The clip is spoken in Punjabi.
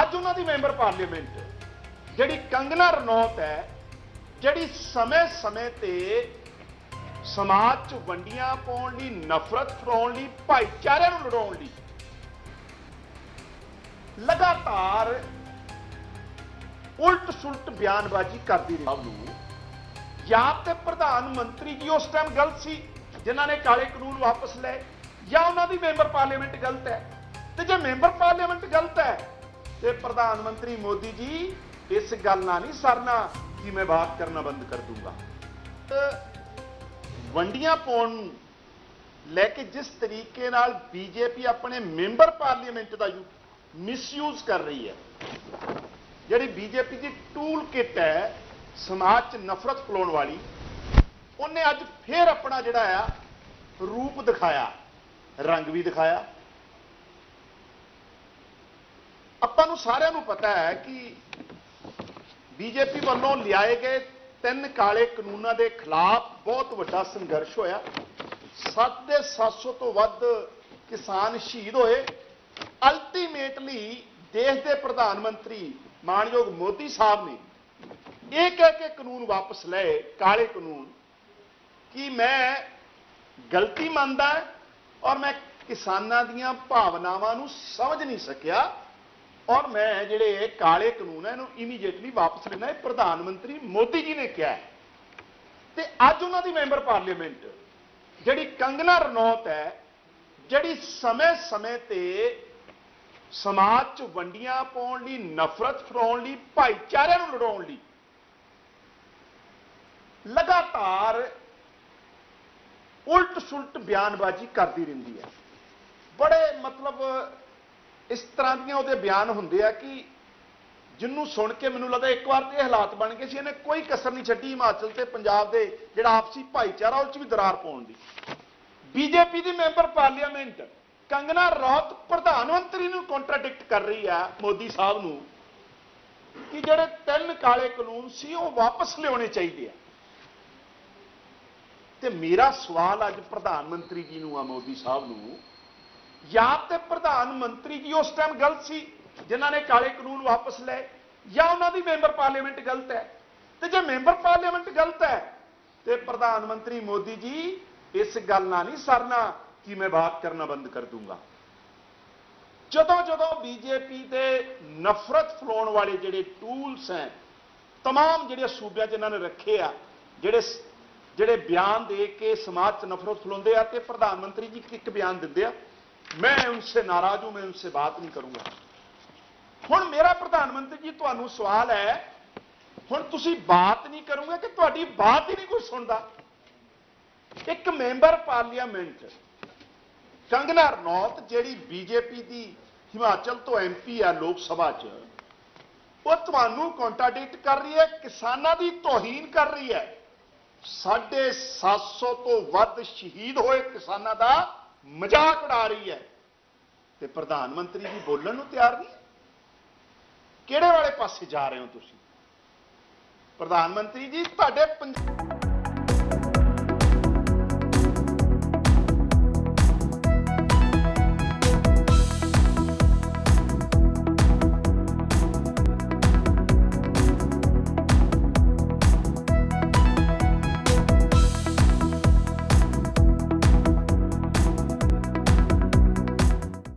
ਅੱਜ ਉਹਨਾਂ ਦੀ ਮੈਂਬਰ ਪਾਰਲੀਮੈਂਟ ਜਿਹੜੀ ਕੰਗਨਾ ਰਣੌਤ ਹੈ, ਜਿਹੜੀ ਸਮੇਂ-ਸਮੇਂ ਤੇ ਸਮਾਜ 'ਚ ਵੰਡੀਆਂ ਪਾਉਣ ਲਈ, ਨਫ਼ਰਤ ਫੈਲਾਉਣ ਲਈ, ਭਾਈਚਾਰੇ ਨੂੰ ਲੜਾਉਣ ਲਈ ਲਗਾਤਾਰ ਉਲਟ ਸੁਲਟ ਬਿਆਨਬਾਜ਼ੀ ਕਰਦੀ ਰਹੀ। ਨੂੰ ਜਾਂ ਤੇ ਪ੍ਰਧਾਨ ਮੰਤਰੀ ਜੀ ਉਸ ਟਾਈਮ ਗਲਤ ਸੀ, ਜਿਨ੍ਹਾਂ ਨੇ ਕਾਲੇ ਕਾਨੂੰਨ ਵਾਪਸ ਲਏ, ਜਾਂ ਉਹਨਾਂ ਦੀ ਮੈਂਬਰ ਪਾਰਲੀਮੈਂਟ ਗਲਤ ਹੈ। ਤੇ ਜੇ ਮੈਂਬਰ ਪਾਰਲੀਮੈਂਟ ਗਲਤ ਹੈ ਤੇ ਪ੍ਰਧਾਨ ਮੰਤਰੀ ਮੋਦੀ ਜੀ, ਇਸ ਗੱਲ ਨਾਲ ਨਹੀਂ ਸਰਨਾ ਕਿ ਮੈਂ ਬਾਤ ਕਰਨਾ ਬੰਦ ਕਰ ਦੂੰਗਾ। ਤੇ ਵੰਡੀਆਂ ਪਾਉਣ ਨੂੰ ਲੈ ਕੇ ਜਿਸ ਤਰੀਕੇ ਨਾਲ ਬੀਜੇਪੀ ਆਪਣੇ ਮੈਂਬਰ ਪਾਰਲੀਮੈਂਟ ਦਾ ਮਿਸਯੂਜ਼ ਕਰ ਰਹੀ ਹੈ। ਜਿਹੜੀ ਬੀਜੇਪੀ ਦੀ ਟੂਲ ਕਿਟ ਹੈ, ਸਮਾਜ 'ਚ ਨਫ਼ਰਤ ਫੈਲਾਉਣ ਵਾਲੀ, ਉਹਨੇ ਅੱਜ ਫੇਰ ਆਪਣਾ ਜਿਹੜਾ ਆ ਰੂਪ ਦਿਖਾਇਆ, ਰੰਗ ਵੀ ਦਿਖਾਇਆ। ਆਪਾਂ ਨੂੰ ਸਾਰਿਆਂ ਨੂੰ ਪਤਾ ਹੈ ਕਿ ਬੀਜੇਪੀ ਵੱਲੋਂ ਲਿਆਏ ਗਏ ਤਿੰਨ ਕਾਲੇ ਕਾਨੂੰਨਾਂ ਦੇ ਖਿਲਾਫ ਬਹੁਤ ਵੱਡਾ ਸੰਘਰਸ਼ ਹੋਇਆ। 7 ਦੇ 700 ਤੋਂ ਵੱਧ ਕਿਸਾਨ ਸ਼ਹੀਦ ਹੋਏ। ਅਲਟੀਮੇਟਲੀ ਦੇਸ਼ ਦੇ ਪ੍ਰਧਾਨ ਮੰਤਰੀ ਮਾਨਯੋਗ ਮੋਦੀ ਸਾਹਿਬ ਨੇ ਇਹ ਕਹਿ ਕੇ ਕਾਨੂੰਨ ਵਾਪਸ ਲਏ, ਕਾਲੇ ਕਾਨੂੰਨ, ਕਿ ਮੈਂ ਗਲਤੀ ਮੰਨਦਾ ਔਰ ਮੈਂ ਕਿਸਾਨਾਂ ਦੀਆਂ ਭਾਵਨਾਵਾਂ ਨੂੰ ਸਮਝ ਨਹੀਂ ਸਕਿਆ। ਔਰ ਮੈਂ ਜਿਹੜੇ ਕਾਲੇ ਕਾਨੂੰਨ ਹੈ ਇਹਨੂੰ ਇਮੀਡੀਏਟਲੀ ਵਾਪਸ ਲੈਣਾ ਇਹ ਪ੍ਰਧਾਨ ਮੰਤਰੀ ਮੋਦੀ ਜੀ ਨੇ ਕਿਹਾ ਤੇ ਅੱਜ ਉਹਨਾਂ ਦੀ ਮੈਂਬਰ ਪਾਰਲੀਮੈਂਟ, ਜਿਹੜੀ ਕੰਗਨਾ ਰਣੌਤ ਹੈ, ਜਿਹੜੀ ਸਮੇਂ-ਸਮੇਂ ਤੇ ਸਮਾਜ 'ਚ ਵੰਡੀਆਂ ਪਾਉਣ ਲਈ, ਨਫ਼ਰਤ ਫੈਲਾਉਣ ਲਈ, ਭਾਈਚਾਰੇ ਨੂੰ ਲੜਾਉਣ ਲਈ ਲਗਾਤਾਰ ਉਲਟ ਸੁਲਟ ਬਿਆਨਬਾਜ਼ੀ ਕਰਦੀ ਰਹਿੰਦੀ ਹੈ। ਬੜੇ ਮਤਲਬ ਇਸ ਤਰ੍ਹਾਂ ਦੀਆਂ ਉਹਦੇ ਬਿਆਨ ਹੁੰਦੇ ਆ ਕਿ ਜਿੰਨੂੰ ਸੁਣ ਕੇ ਮੈਨੂੰ ਲੱਗਦਾ ਇੱਕ ਵਾਰ ਤੇ ਇਹ ਹਾਲਾਤ ਬਣ ਗਏ ਸੀ, ਇਹਨੇ ਕੋਈ ਕਸਰ ਨਹੀਂ ਛੱਡੀ ਹਿਮਾਚਲ ਤੇ, ਪੰਜਾਬ ਦੇ ਜਿਹੜਾ ਆਪਸੀ ਭਾਈਚਾਰਾ ਉਹ 'ਚ ਵੀ ਦਰਾਰ ਪਾਉਣ ਦੀ। ਬੀਜੇਪੀ ਦੀ ਮੈਂਬਰ ਪਾਰਲੀਮੈਂਟ ਕੰਗਨਾ ਰੌਤ ਪ੍ਰਧਾਨ ਮੰਤਰੀ ਨੂੰ ਕੰਟਰਾਡਿਕਟ ਕਰ ਰਹੀ ਆ ਮੋਦੀ ਸਾਹਿਬ ਨੂੰ ਕਿ ਜਿਹੜੇ ਤਿੰਨ ਕਾਲੇ ਕਾਨੂੰਨ ਸੀ, ਉਹ ਵਾਪਸ ਲਿਆਉਣੇ ਚਾਹੀਦੇ ਆ। ਤੇ ਮੇਰਾ ਸਵਾਲ ਅੱਜ ਪ੍ਰਧਾਨ ਮੰਤਰੀ ਜੀ ਨੂੰ ਆ, ਮੋਦੀ ਸਾਹਿਬ ਨੂੰ ਜਾਂ ਤੇ ਪ੍ਰਧਾਨ ਮੰਤਰੀ ਜੀ ਉਸ ਟਾਈਮ ਗਲਤ ਸੀ ਜਿਨ੍ਹਾਂ ਨੇ ਕਾਲੇ ਕਾਨੂੰਨ ਵਾਪਸ ਲਏ ਜਾਂ ਉਹਨਾਂ ਦੀ ਮੈਂਬਰ ਪਾਰਲੀਮੈਂਟ ਗਲਤ ਹੈ ਤੇ ਜੇ ਮੈਂਬਰ ਪਾਰਲੀਮੈਂਟ ਗਲਤ ਹੈ ਤੇ ਪ੍ਰਧਾਨ ਮੰਤਰੀ ਮੋਦੀ ਜੀ ਇਸ ਗੱਲ ਨਾਲ ਨਹੀਂ ਸਰਨਾ ਕਿ ਮੈਂ ਬਾਤ ਕਰਨਾ ਬੰਦ ਕਰ ਦੂੰਗਾ ਜਦੋਂ ਜਦੋਂ ਬੀਜੇਪੀ ਦੇ ਨਫ਼ਰਤ ਫੈਲਾਉਣ ਵਾਲੇ ਜਿਹੜੇ ਟੂਲਸ ਹੈ तमाम ਜਿਹੜੇ ਸੂਬਿਆਂ 'ਚ ਇਹਨਾਂ ਨੇ ਰੱਖੇ ਆ ਜਿਹੜੇ ਜਿਹੜੇ ਬਿਆਨ ਦੇ ਕੇ ਸਮਾਜ 'ਚ ਨਫ਼ਰਤ ਫੈਲਾਉਂਦੇ ਆ ਤੇ ਪ੍ਰਧਾਨ ਮੰਤਰੀ ਜੀ ਇੱਕ ਬਿਆਨ ਦਿੰਦੇ ਆ ਮੈਂ ਉਨਸੇ ਨਾਰਾਜ਼ ਹੂੰ ਮੈਂ ਉਨਸੇ ਬਾਤ ਨਹੀਂ ਕਰੂੰਗਾ ਹੁਣ ਮੇਰਾ ਪ੍ਰਧਾਨ ਮੰਤਰੀ ਜੀ ਤੁਹਾਨੂੰ ਸਵਾਲ ਹੈ ਹੁਣ ਤੁਸੀਂ ਬਾਤ ਨਹੀਂ ਕਰੋਗੇ ਕਿ ਤੁਹਾਡੀ ਬਾਤ ਹੀ ਨਹੀਂ ਕੋਈ ਸੁਣਦਾ ਇੱਕ ਮੈਂਬਰ ਪਾਰਲੀਮੈਂਟ ਕੰਗਨਾ ਰਣੌਤ ਜਿਹੜੀ ਬੀਜੇਪੀ ਦੀ ਹਿਮਾਚਲ ਤੋਂ ਐਮਪੀ ਆ ਲੋਕ ਸਭਾ 'ਚ ਉਹ ਤੁਹਾਨੂੰ ਕੰਟਰਾਡਿਕਟ ਕਰ ਰਹੀ ਹੈ ਕਿਸਾਨਾਂ ਦੀ ਤੋਹੀਨ ਕਰ ਰਹੀ ਹੈ 750 ਤੋਂ ਵੱਧ ਸ਼ਹੀਦ ਹੋਏ ਕਿਸਾਨਾਂ ਦਾ ਮਜ਼ਾਕ ਉਡਾ ਰਹੀ ਹੈ। ਤੇ ਪ੍ਰਧਾਨ ਮੰਤਰੀ ਜੀ ਬੋਲਣ ਨੂੰ ਤਿਆਰ ਨਹੀਂ? ਕਿਹੜੇ ਵਾਲੇ ਪਾਸੇ ਜਾ ਰਹੇ ਹੋ ਤੁਸੀਂ? ਪ੍ਰਧਾਨ ਮੰਤਰੀ ਜੀ, ਤੁਹਾਡੇ ਪੰਜ-